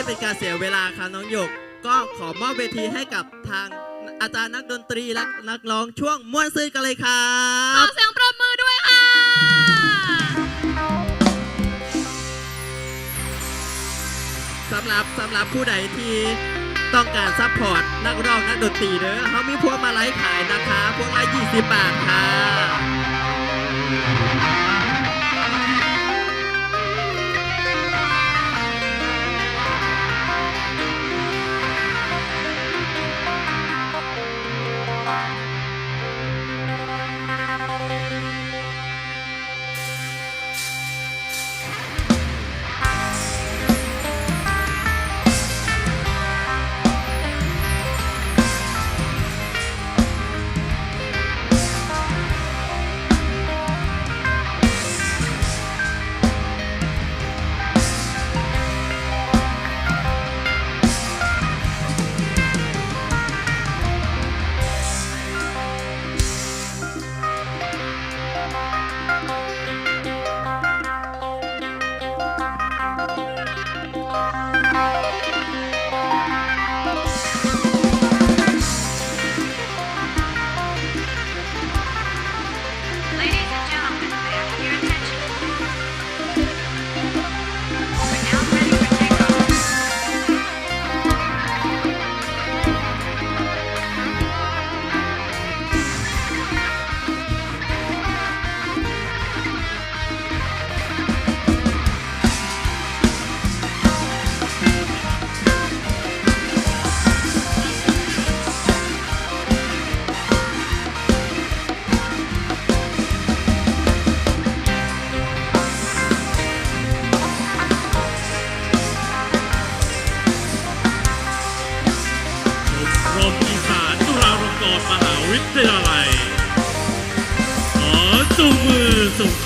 ไม่ให้เป็นการเสียเวลาค่ะน้องหยก ก็ขอมอบเวทีให้กับทางอาจารย์นักดนตรีและนักร้องช่วงม่วนซื่นกันเลยครัขอบ เสียงปรบมือด้วยค่ะ สำหรับสำหรับผู้ใดที่ต้องการซัพพอร์ตนักร้องนักดนตรีเด้อเขามีพวงมาลัยขายนะคะ พวงละ20 บาทค่ะ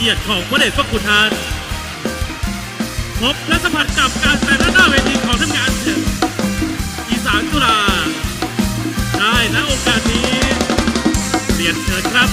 กียรติของพระเดชพระคุณทานพบและสัมผัสกับการแสดงหน้าเวทีของทีมงานอีสานจุฬาได้ณโอกาสนี้เรียนเชิญครับ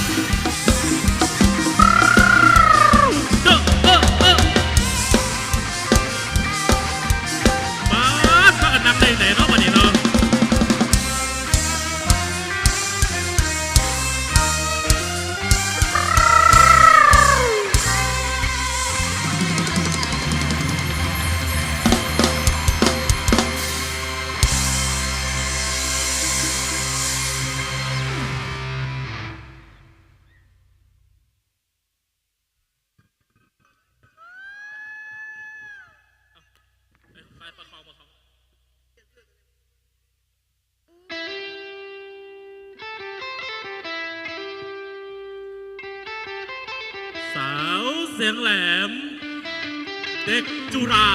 สียงแหลม เด็กจุฬา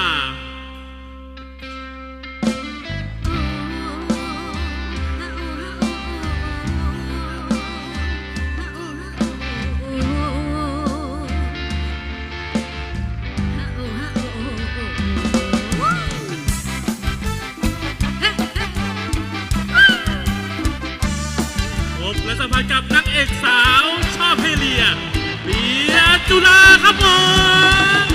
ผมและสัมพันธ์กับนักเอกสาวชอบให้เลีย เบียร์จุฬาครับผม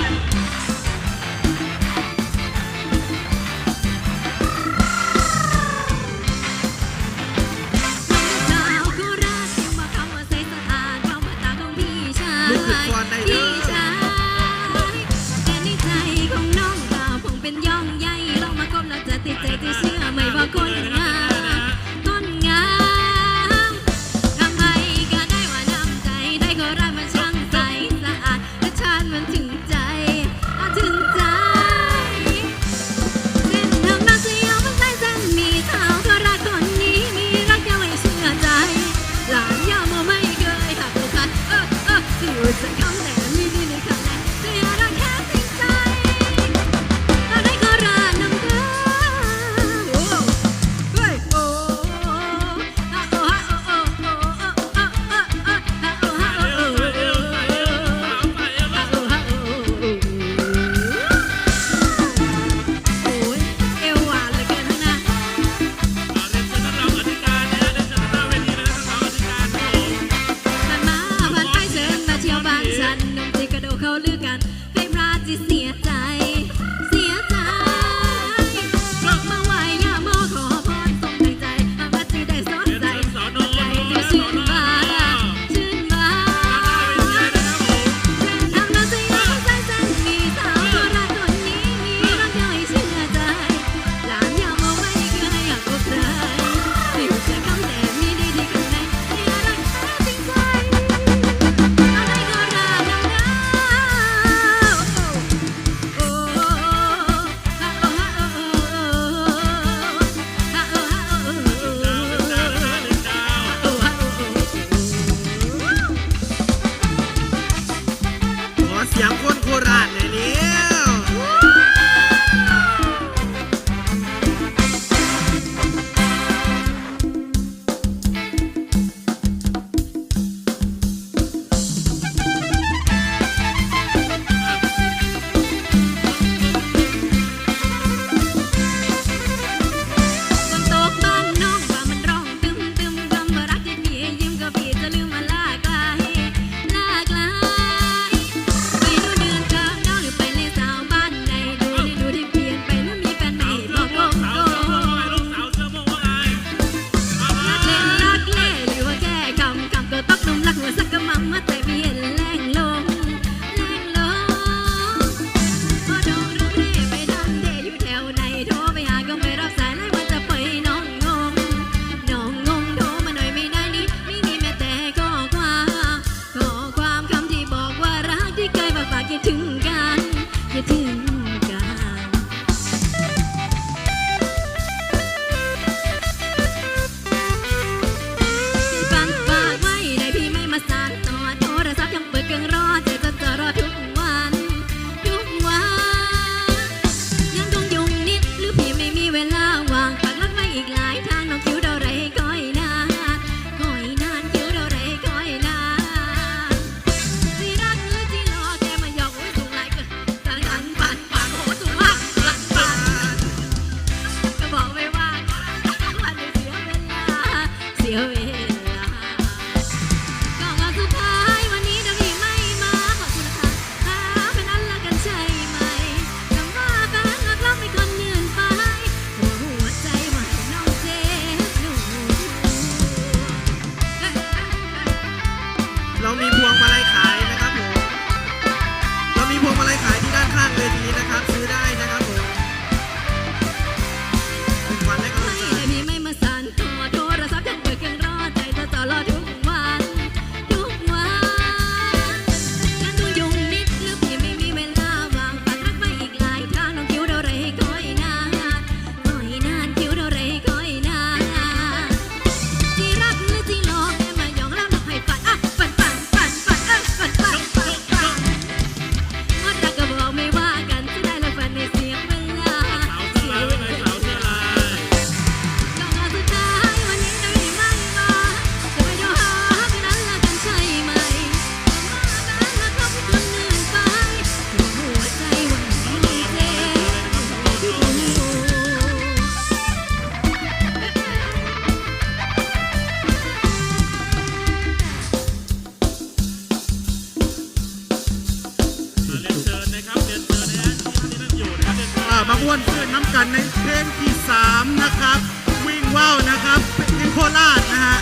ในเพลงที่สามนะครับ วิ่งว่าวนะครับเพลงโคราชนะฮะ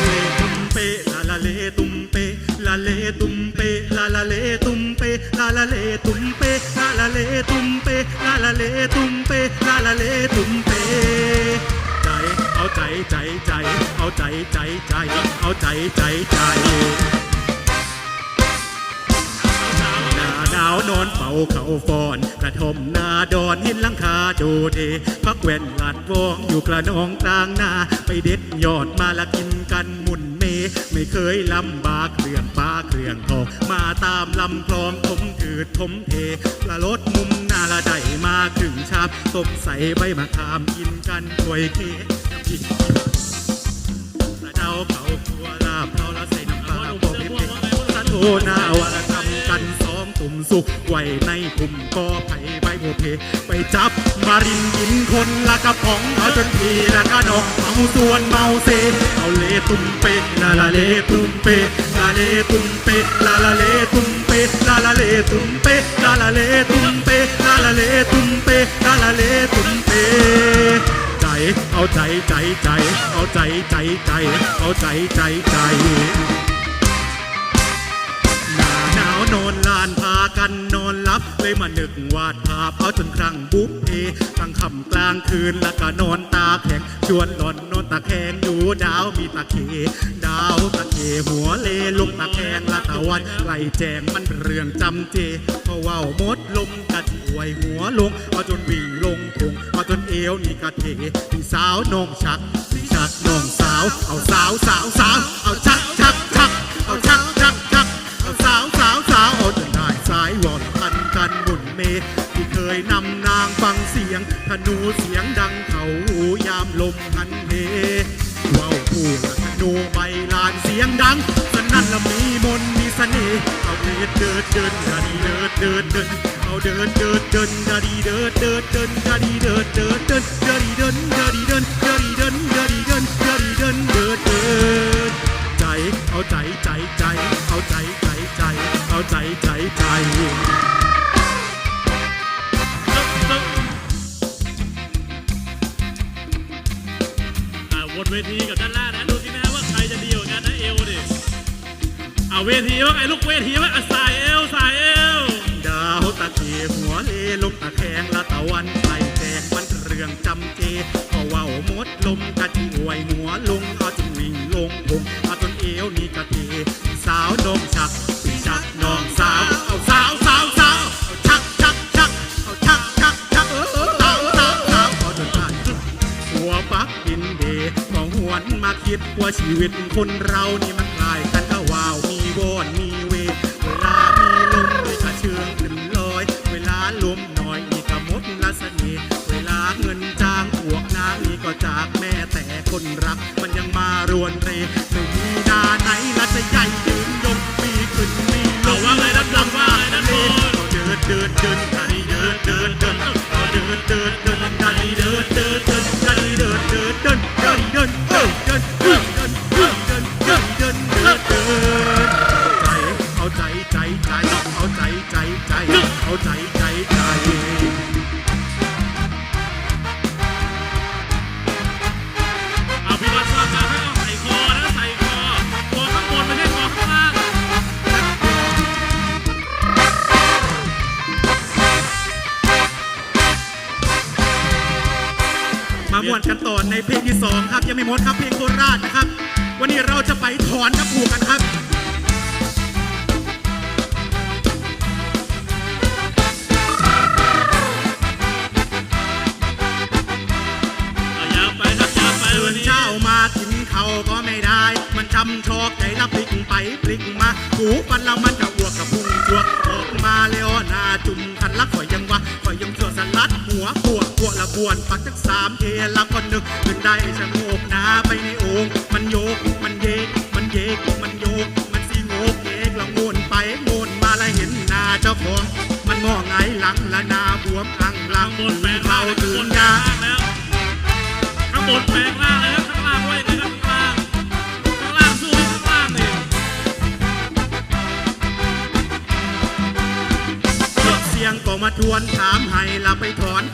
เลตุมเปลาลาเลตุมเปลาเลตุมเปลาลาเลตุมเปลาลาเลตุมเปลาลาเลตุมเปลาลาเลตุมเปลาลาเลตุมเป เอาใจใจใจ เอาใจใจใจ เอาใจใจใจหนาหนาวนอนเป่าเขาฟอน กระทมหนาดอนเห็นหลังคาโดเดพักแว่นหลาดวองอยู่กระนองกลางนาไปเด็ดยอดมาละกินกันมุนเม ไม่เคยลำบากเครื่องป้าเครื่องทองมาตามลำคลองทมถืดทมเทละรถมุมนาละได้มาครึ่งชาบต้มใส่ใบมะขามกินกันถวยเค กินกระเดาเขาคัวลาบเขาละใส่น้ำปลาบอกเผ็ดๆสะโทนาวาทำกันสองตุ่มสุกไว้ในกลุ่มก็ไผ่ใบโบเพ ไปจับมารินกินคนละกระป๋องเอาจนพีละกระดอกเมาส่วนเมาเซเอาเลตุ่มเปะลาลาเลตุ่มเปะลาเลตุ่มเปะลาลาเลตุ่มเปะลาลาเลตุ่มเปะลาลาเลตุ่มเปะลาลาเลตุ่มเปะลาลาเลตุ่มเปะใจ เอาใจใจใจ เอาใจใจใจ เอาใจใจใจ หน้าหนาวนอนลานพา กันนอนหลับเลยมานึกวาดภาพเอาจนครั้งบุฟเพกลางคำกลางคืนแล้วก็นอนตาแข็งชวนหลอนนอนตาแข็งอยู่ดาวมีตาเค ดาวตาเคหัวเลลงตาแข็งละตะวันไกลแจงมันเรื่องจำเจเพราะว่าวมดลมกระถวยหัวลงเอาจนวิ่งลงพงเอาจนเอวนี่กระเทพี่สาวน้องชักพี่ชักน้องสาวเอาสาวสาวสาว นูเสียงดังเขายามลมพันเฮว้าวผู้ละธนูใบลานเสียงดังสนั่นละมีมนมีเสน่ห์เอาเดินเดินเดินดาดีเดินเดินเดินเอาเดินเดินเดินดาดีเดินเดินเดินดาดีเดินเดินเดินดาดีเดินดาดีเดินดาดีเดินดาดีเดินดาดีเดินเดินเดินใจเอาใจใจใจเอาใจใจใจเอาใจใจใจ นเวทีกับด้านล่างนะดูสินะว่าใครจะดีกว่ากันนะเอวดิเอาเวทีว่าไงลูกเวทีว่าสายเอวสายเอวดาวตะเกียหัวเลลมตะแคงละตะวันไล่แจงมันเรื่องจำเจพอเว่าวมดลมกะทิหวยหัวลงเอาจนวิ่งลงพงเอาจนเอวนี่กะเทสาวนมชักปีชักน้อง คิดว่าชีวิตคนเรานี่มันคล้ายกันก็ว่าวมีวอนมีเวเวลามีลมนี่ก็เชื่องขึ้นลอย เวลาลมหน่อยนี่ก็หมดละเสน่ห์เวลาเงินจ้างพวกนางนี่ก็จากแม่แต่คนรัก มันยังมารวนเรไม่มีนาไหนละจะใหญ่ มาม่วนกันต่อในเพลงที่สองครับยังไม่หมดครับเพลงโคราชนะครับ วันนี้เราจะไปถอนกระปูกกันครับเอายาวไปครับยาวไปตื่วันนนี้ เช้ามากินเขาวก็ไม่ได้ มันจำชอกใจละพลิกไปพลิกมาหูฟันแล้วมันจะ กวนปักจักสามเอล้วก็นึกขึ้นได้ชะโงกนาไปในโอ่งมันโยก มันเยก มันเยก มันโยก มันสีโงกเอกละโงนไปโงนมาและเห็นหน้าเจ้าของ มันมองไงหลังละนาบวมอังหลังบนแปลงร่างตื่นยาข้างบนแปลงร่างเลยข้างล่างไว้เลยข้างล่างข้างล่างสู้ข้างล่างเลยเสียงก็มาทวนถามให้เราไปถอน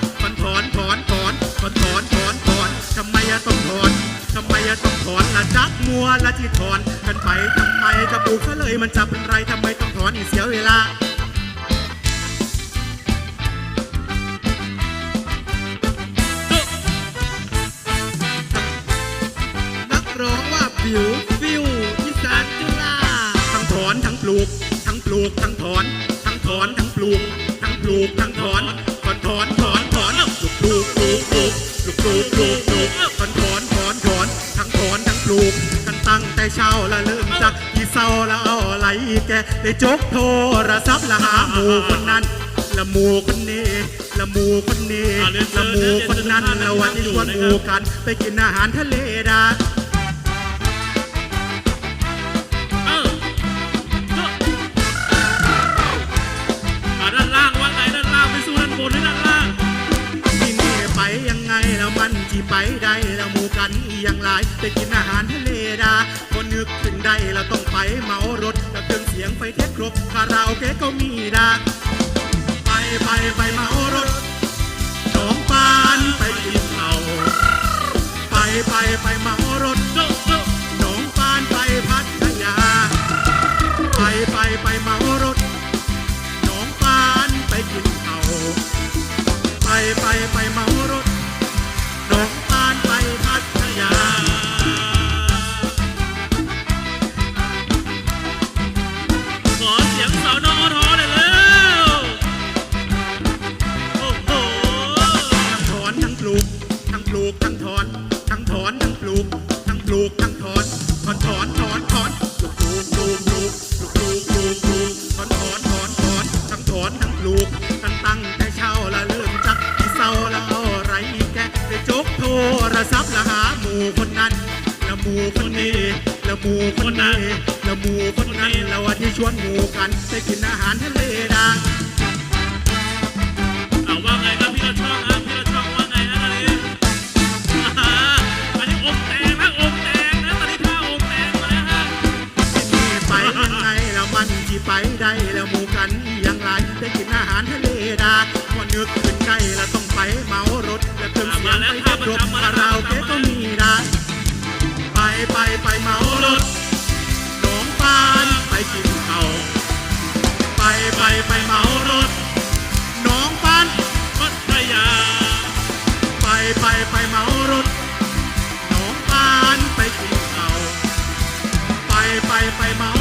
ต้องถอนละจักมัวละที่ถอนกันไปทำไมกระปูกซะเลยมันจะเป็นไรทำไมต้องถอนอีกเสียเวลานักร้องว่าผิวฟิวอีสานจุฬาทั้งถอนทั้งปลูก ทั้งปลูกทั้งถอน ทั้งถอนทั้งปลูก ทั้งปลูกทั้งถอนถอนถอนถอนถอนปลูกปลูกปลูกปลูกปลูกปลูกปลูกถอน ช้าละเริ่มจากที่เศร้าละเอาอะไรแกได้จกโทรศัพท์ละหาหมู่คนนั้นละหมู่คนนี้ละหมู่คนนี้อ่าเรียนเชิละญหมู่คนนั้นเรียนเชิญละวันที่ชวนหมู่กันไปกินอาหารทะเลดาเอออะด้านล่างว่าไงด้านล่างไปสู้ด้านบนหรือด้านล่างที่นี่ไปยังไงแล้วมันที่ไปได้แล้วหมู่กันอีอย่างไรไปกินอาหารทะเลดา นึกถึงได้เราต้องไปเมารถแล้วเครื่องเสียงไฟเทคครบคาราโอเกะก็มีดาไปไปไปเมารถหนองปานไปกินเขาไปไปไปเมารถโจ๊ะโจ๊ะหนองปานไปพัทยา ไปไปไปเมารถหนองปานไปกินเขาไปไปไปเมารถ ลูกทั้งถอนทั้งถอนทั้งปลูกทั้งปลูก ได้แล้วหมู่กันอย่างไรได้กินอาหารทะเลดาพอนึกขึ้นได้แล้วต้องไปเมารถและเครื่องเสียงไปเทียบรถคาราโอเกะก็มีดาไปไปไปเมารถหนองปานไปกินเขาไปไปไปเมารถหนองปานพัทยา ไปไปไปเมารถหนองปานไปกินเขาไปไปไปเมา